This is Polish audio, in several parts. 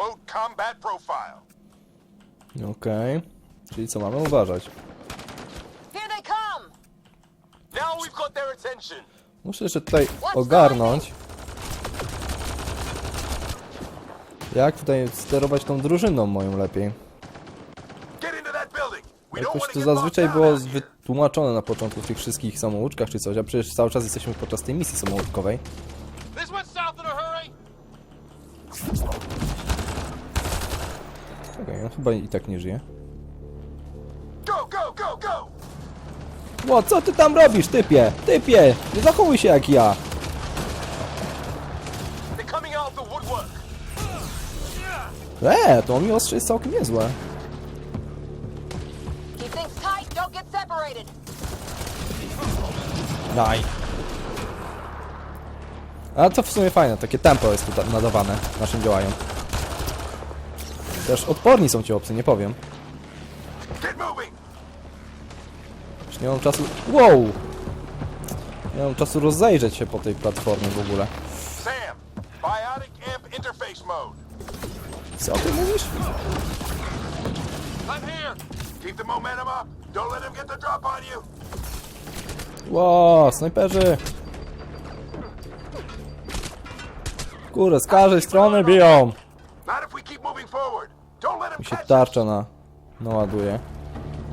Load combat profile. Okej. Czyli co, mamy uważać. Here they come! Now we've got their attention. Muszę jeszcze tutaj ogarnąć. Jak tutaj sterować tą drużyną moją lepiej. Get into that building. We don't Jakoś want to to get zazwyczaj było down out here. wytłumaczone na początku w tych wszystkich samouczkach czy coś, a przecież cały czas jesteśmy podczas tej misji samouczkowej. Chyba i tak nie żyje. Go, go, go, go. Ło, co ty tam robisz, typie? Typie! Nie zachowuj się jak ja! Eee, to mi ostrze jest całkiem niezłe. Daj. Ale to w sumie fajne, takie tempo jest tutaj nadawane naszym działaniom. Też odporni są ci obcy, nie powiem. Już nie mam czasu... Wow! Nie mam czasu rozejrzeć się po tej platformie w ogóle. Sam, biotic amp interface mode. Co ty mówisz? I'm here. Keep the momentum up. Don't let him get the drop on you. Ło, snajperzy! Kurde, z każdej strony biją! Tarcza na... naładuje.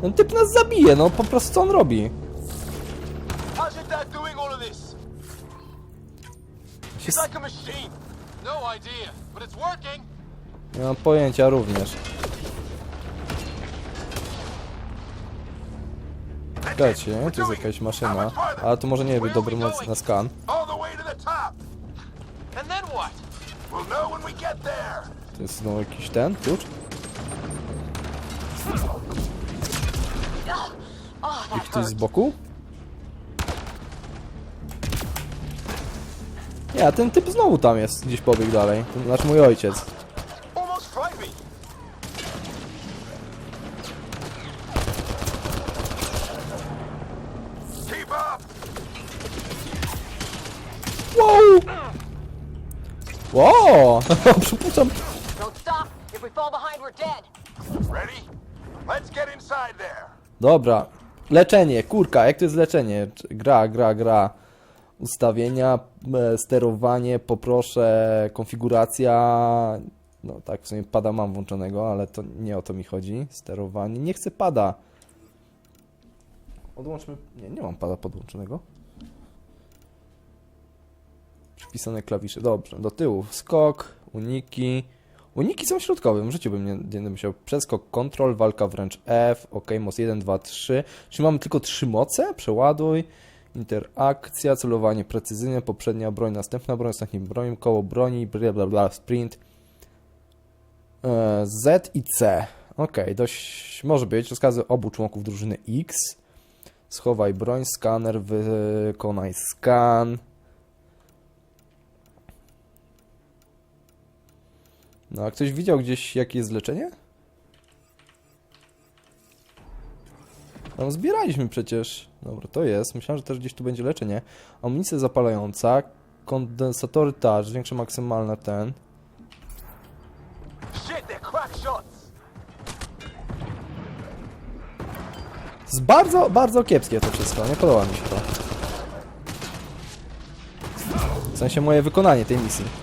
Ten typ nas zabije, no po prostu co on robi? No. Nie mam pojęcia również. Czekajcie, tu jest jakaś maszyna. Ale to może nie być dobry moment na skan. To jest znowu jakiś ten klucz? I ktoś z boku? Nie, a ten typ znowu tam jest, gdzieś pobiegł dalej. Ten, znaczy mój ojciec. Wow! Wow! Przypuszczam. Dobra. Leczenie, kurka, jak to jest leczenie? Gra, gra, gra. Ustawienia, e, sterowanie, poproszę, konfiguracja. No tak, w sumie pada mam włączonego, ale to nie o to mi chodzi. Sterowanie. Nie chcę pada. Odłączmy. Nie, nie mam pada podłączonego. Przypisane klawisze. Dobrze, do tyłu. Skok, uniki. Uniki są środkowe, w życiu bym nie, nie musiał. Przeskok, kontrol, walka wręcz F, ok, moc 1, 2, 3. Czyli mamy tylko trzy moce? Przeładuj, interakcja, celowanie precyzyjne, poprzednia broń, następna broń, ostatnia broń, koło broni, bla bla bla, sprint. E, Z i C. Ok, dość może być. Rozkazy obu członków drużyny X. Schowaj broń, skaner, wykonaj skan. No, a ktoś widział gdzieś, jakie jest leczenie? Tam zbieraliśmy przecież. Dobra, to jest. Myślałem, że też gdzieś tu będzie leczenie. Amunicja zapalająca, kondensatory touch, większe maksymalne ten. Jest bardzo, bardzo kiepskie to wszystko. Nie podoba mi się to. W sensie moje wykonanie tej misji.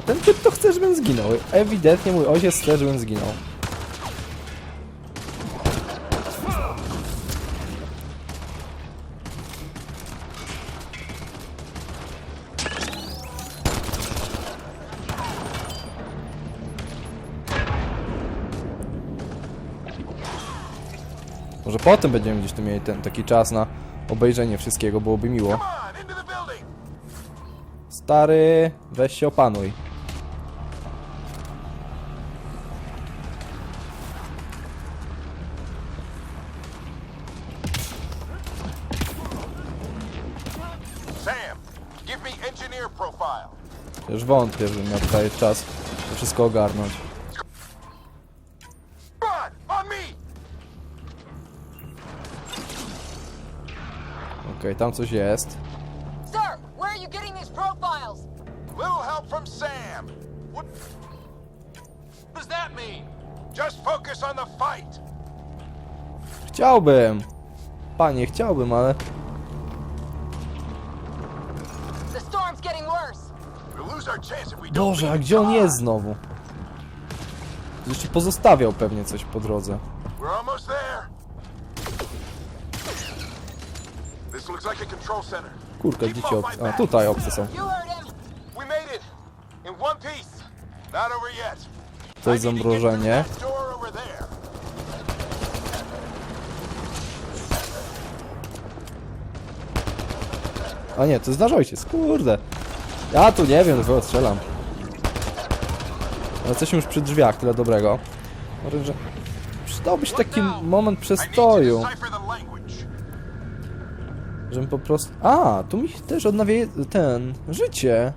A ten typ to chce, żebym zginął. Ewidentnie mój ojciec chce, żebym zginął. Może potem będziemy gdzieś tu mieli ten taki czas na obejrzenie wszystkiego, byłoby miło. Stary, weź się opanuj. Już wątpię, żebym miał tutaj czas to wszystko ogarnąć. Okej, tam coś jest. Sir, where are you getting these profiles? Little help from Sam. What does that mean? Just focus on the fight. Chciałbym. Panie, chciałbym, ale... Boże, a gdzie on jest znowu? Jeszcze pozostawiał pewnie coś po drodze. We're almost there. This looks like a control center. Kurka, gdzie ci obcy? A, tutaj obcy są. You heard him. We made it. In one piece. Not over yet. To jest zamrożenie. A nie, to nasz ojciec, kurde. Ja tu nie wiem, dopiero strzelam. Ale jesteśmy już przy drzwiach, tyle dobrego. Może, że przydałby się taki moment przestoju, żebym po prostu... A, tu mi też odnawia ten... życie.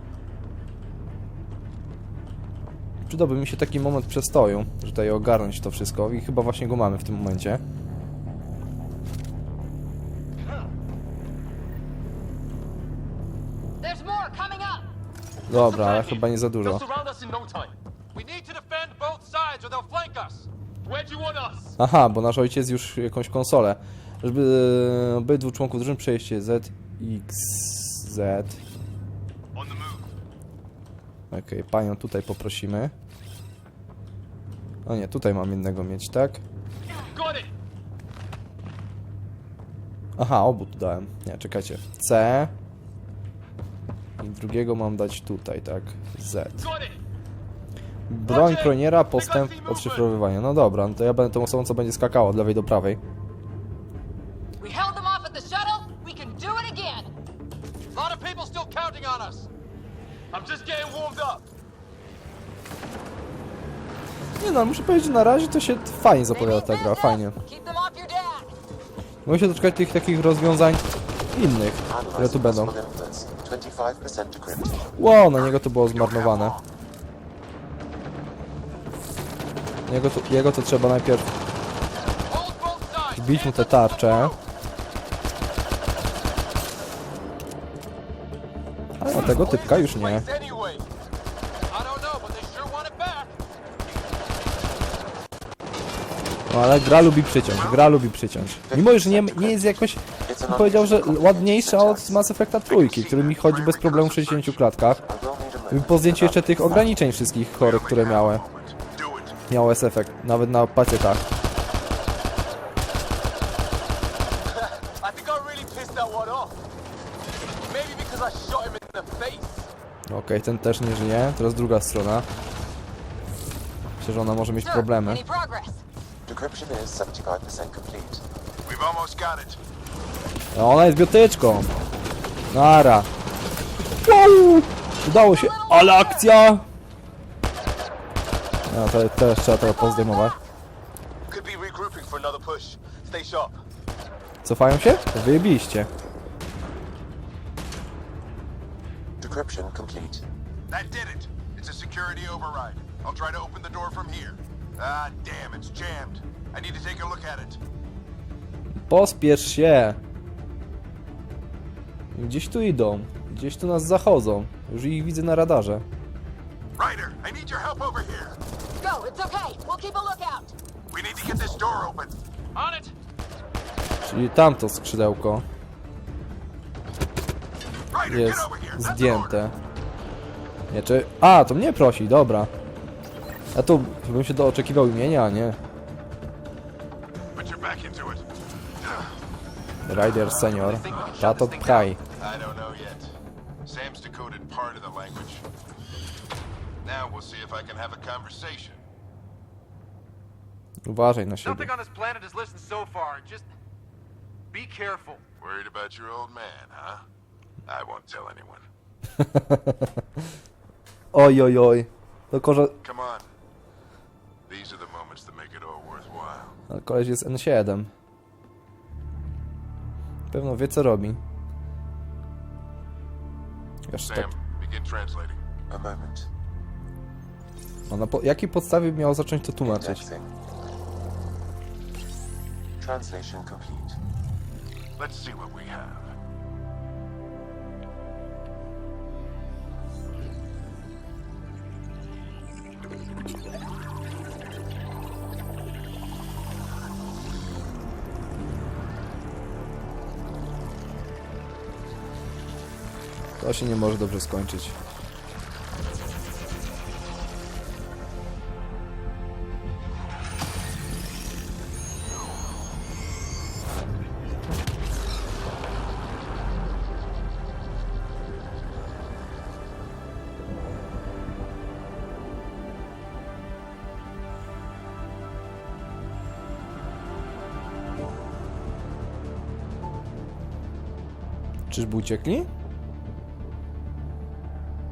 Przydałby mi się taki moment przestoju, że tutaj ogarnąć to wszystko i chyba właśnie go mamy w tym momencie. Dobra, ale chyba nie za dużo. Aha, bo nasz ojciec już jakąś konsolę. Żeby obydwu członków drużyny przejście Z, X, Z. Okej, panią tutaj poprosimy. O nie, tutaj mam jednego mieć, tak? Aha, obu tu dałem. Nie, czekajcie. C. I drugiego mam dać tutaj, tak? Z. Broń proniera, postęp odszyfrowywania. No dobra, no to ja będę tą osobą, co będzie skakała od lewej do prawej. We held them off at the shuttle. We can do it again. A lot of people still counting on us. I'm just getting warmed up. Nie no, muszę powiedzieć, że na razie to się fajnie zapowiada ta gra, fajnie. Keep them off your dad. Mogę się doczekać tych takich rozwiązań innych, które tu będą. 25% decrypted. Ło, na niego to było zmarnowane. Jego to, jego to trzeba najpierw wbić mu te tarcze. A tego typka już nie. No ale gra lubi przyciąć, gra lubi przyciąć. Mimo, że nie, nie jest jakoś, bym powiedział, że ładniejsza od Mass Effecta trójki, który mi chodzi bez problemu w 60 klatkach. Po zdjęciu jeszcze tych ograniczeń wszystkich chorych, które miały. Do it. Miał S-efekt, nawet na face. Okej, ten też nie żyje. Teraz druga strona. Myślę, że ona może mieć problemy. any progress? Decryption is 75% complete. We've almost got it. No, ona jest biotyczką. Nara. Wow! Udało się, ale akcja! No, to teraz trzeba tego pozdejmować. Cofają się? Wyjebiliście. Decryption complete. That did it. It's a security override. I'll try to open the door from here. Ah, damn, it's jammed. I need to take a look at it. Pospiesz się. Gdzieś tu idą. Gdzieś tu nas zachodzą. Już ich widzę na radarze. Ryder, I need your help over here. Go, it's okay. We'll keep a lookout. We need to get this door open. On it. Czyli tamto skrzydełko jest zdjęte. Nie, czy... A, to mnie prosi, dobra. Ja tu bym się dooczekiwał imienia, a nie. Rider senior. Tato pchaj. Now we'll see if I can have a conversation. Uważaj na siebie. Nothing on this planet has listened so far. Just be careful. Worried about your old man, huh? I won't tell anyone. Oj, oj, oj. Tylko, że Come on. These are the moments that make it all worthwhile. ale koleś jest N7. Pewno wie, co robi. Wiesz, tak. Sam, begin translating. A moment. A na po jakiej podstawie miał zacząć to tłumaczyć? Indexing. Translation complete. Let's see what we have. To się nie może dobrze skończyć. Czyżby uciekli?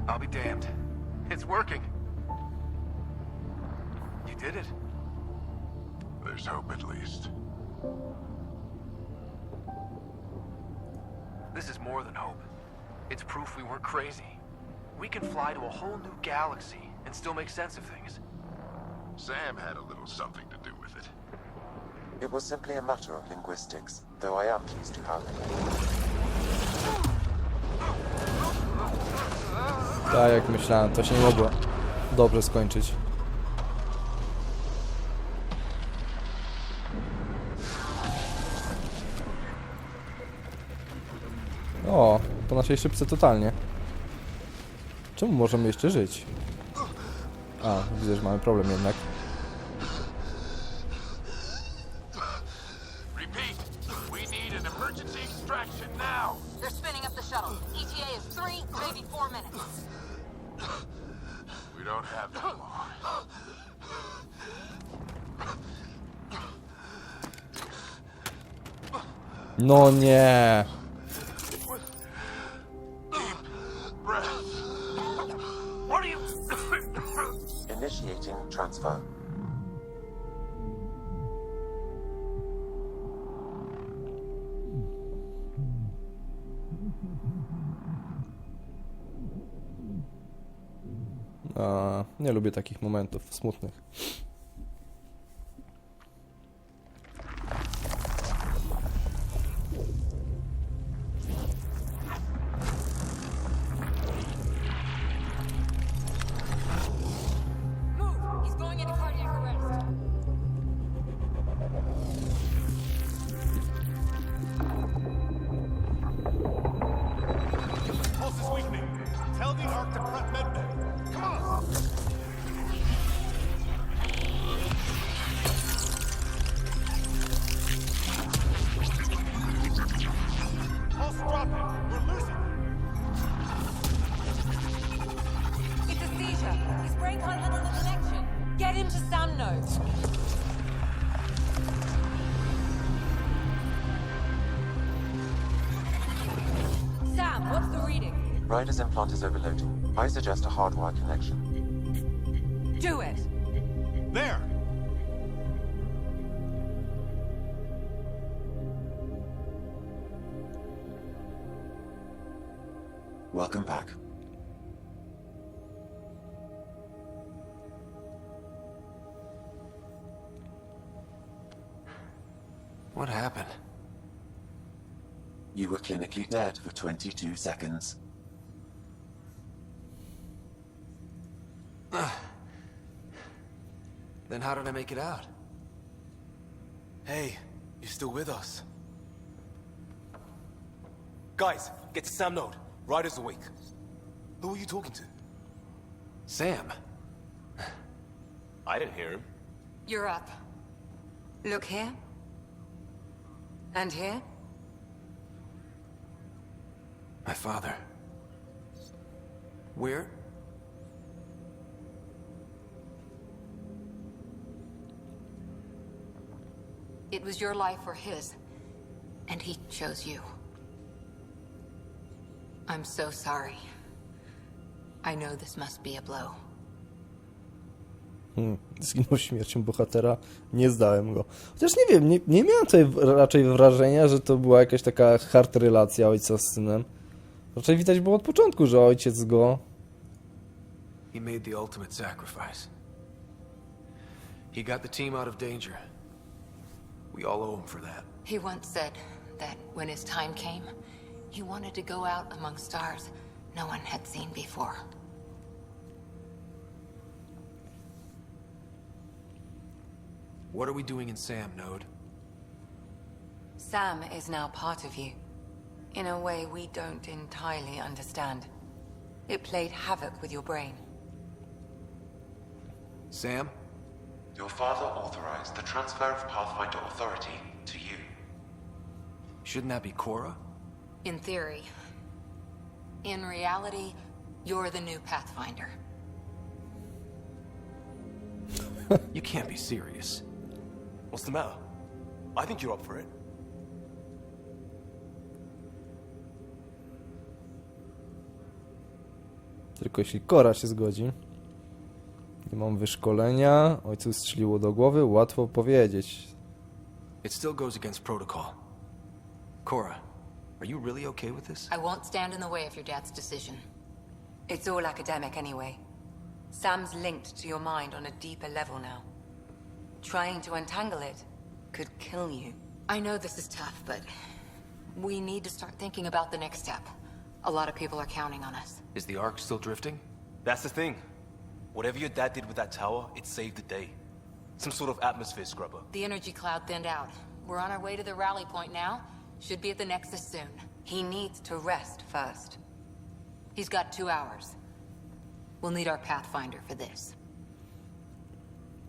I'll be damned. It's working. You did it. There's hope at least. This is more than hope. It's proof we weren't crazy. We can fly to a whole new galaxy and still make sense of things. Sam had a little something to do with it. It was simply a matter of linguistics, though I am pleased to have Tak jak myślałem, to się nie mogło dobrze skończyć. O, po naszej szybce totalnie. Czemu możemy jeszcze żyć? A, widzę, że mamy problem jednak. They're spinning up the shuttle. ETA is three, maybe four minutes. We don't have that long. No nie! Nie lubię takich momentów smutnych. To nodes. Sam, what's the reading? Ryder's implant is overloading. I suggest a hardwire connection. Do it. For 22 seconds. Then how did I make it out? Hey, you're still with us. Guys, get to Sam Node. Ryder's awake. Who are you talking to? Sam. I didn't hear him. You're up. Look here. And here. My father. Where? It was your life or his. And he chose you. I'm so sorry. I know this must be a blow. Hmm, zginął śmiercią bohatera, nie zdałem go. Chociaż nie wiem, nie, nie miałem tutaj raczej wrażenia, że to była jakaś taka hard relacja ojca z synem. Raczej widać było od początku, że ojciec go... He made the ultimate sacrifice. He got the team out of danger. We all owe him for that. He once said that when his time came, he wanted to go out among stars no one had seen before. What are we doing in Sam, Node? Sam is now part of you. In a way we don't entirely understand. It played havoc with your brain. Sam? Your father authorized the transfer of Pathfinder authority to you. Shouldn't that be Cora? In theory. In reality, you're the new Pathfinder. You can't be serious. What's the matter? I think you're up for it. Tylko jeśli Kora się zgodzi. Nie mam wyszkolenia. Ojcu strzeliło do głowy. Łatwo powiedzieć. It still goes against protocol. Cora, are you really okay with this? I won't stand in the way of your dad's decision. It's all academic anyway. Sam's linked to your mind on a deeper level now. Trying to untangle it could kill you. I know this is tough, but we need to start thinking about the next step. A lot of people are counting on us. Is the Ark still drifting? That's the thing. Whatever your dad did with that tower, it saved the day. Some sort of atmosphere scrubber. The energy cloud thinned out. We're on our way to the rally point now. Should be at the Nexus soon. He needs to rest first. He's got two hours. We'll need our Pathfinder for this.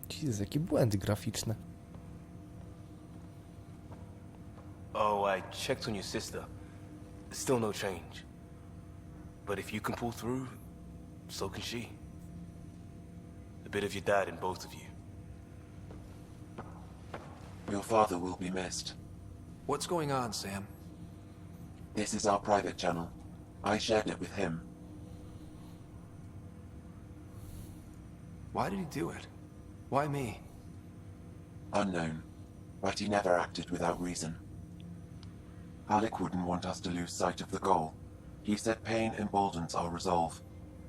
Jezus, jakie błędy graficzne. Oh, I checked on your sister. Still no change. But if you can pull through, so can she. A bit of your dad in both of you. Your father will be missed. What's going on, Sam? This is our private channel. I shared it with him. Why did he do it? Why me? Unknown. But he never acted without reason. Alec wouldn't want us to lose sight of the goal. He said pain emboldens our resolve.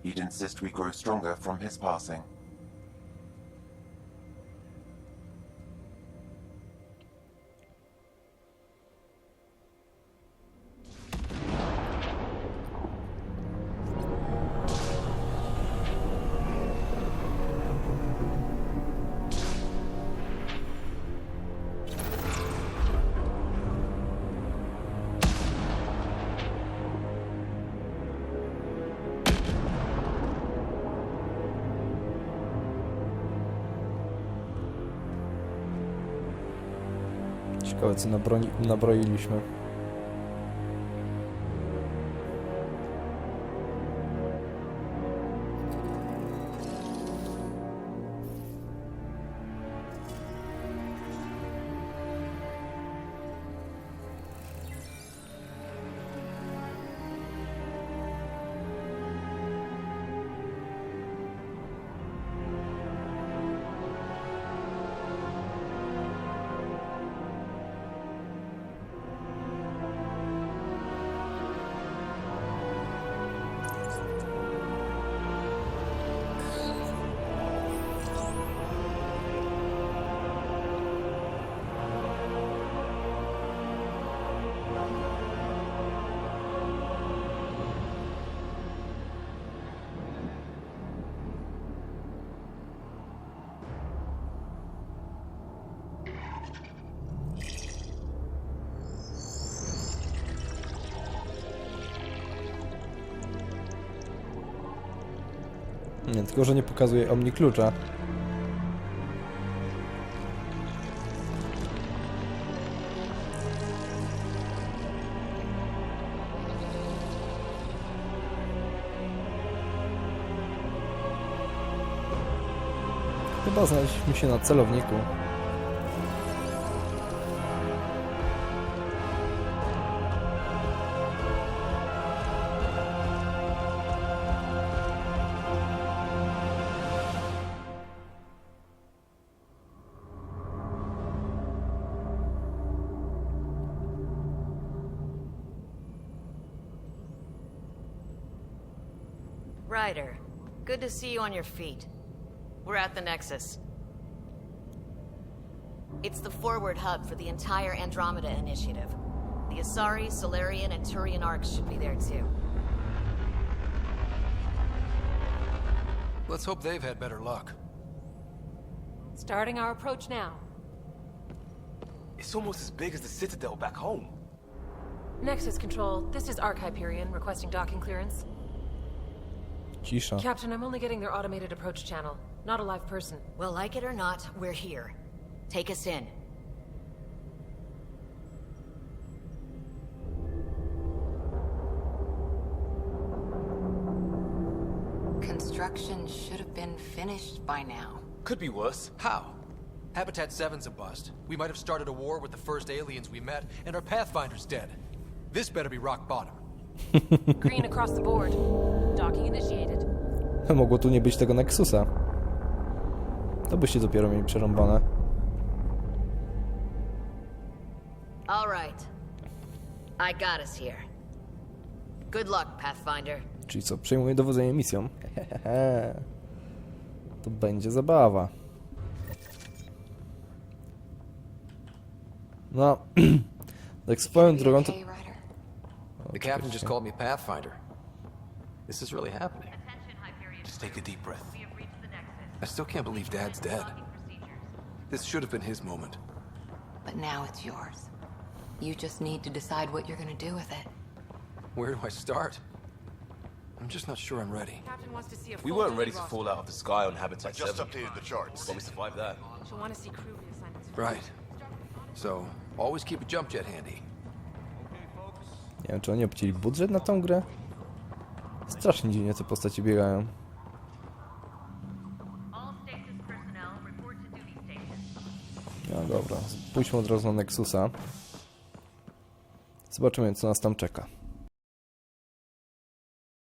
He'd insist we grow stronger from his passing. Ciekawe co nabroni, nabroiliśmy. Tylko że nie pokazuje omni klucza. Chyba znaleźliśmy się na celowniku. Good to see you on your feet. We're at the Nexus. It's the forward hub for the entire Andromeda Initiative. The Asari, Solarian, and Turian arcs should be there too. Let's hope they've had better luck. Starting our approach now. It's almost as big as the Citadel back home. Nexus Control, this is Arch Hyperion requesting docking clearance. Cisza. Captain, I'm only getting their automated approach channel, not a live person. Well, like it or not, we're here. Take us in. Construction should have been finished by now. Could be worse. How? Habitat 7's a bust. We might have started a war with the first aliens we met, and our Pathfinder's dead. This better be rock bottom. Green across the board. Docking initiated. Mogło tu nie być tego Nexusa. To byście dopiero mieli przerąbane. All right. I got us here. Good luck, Pathfinder. Czyli co, przejmuję dowodzenie misją. Hehehe. To będzie zabawa. No, tak swoją drogą to... Okay, Ryder? The captain just called me Pathfinder. This is really happening. Just take a deep breath. I still can't believe Dad's dead. This should have been his moment. But now it's yours. You just need to decide what you're gonna do with it. Where do I start? I'm just not sure I'm ready. Wants to see a We weren't ready to roster. fall out of the sky on Habitat I Just 7. updated the charts. But we survived that. She'll want to see crew reassignments. Right. So, always keep a jump jet handy. Nie wiem, czy oni obcięli budżet na tą grę? Strasznie dziwnie te postaci biegają. No dobra, pójdźmy od razu na Nexusa. Zobaczymy, co nas tam czeka.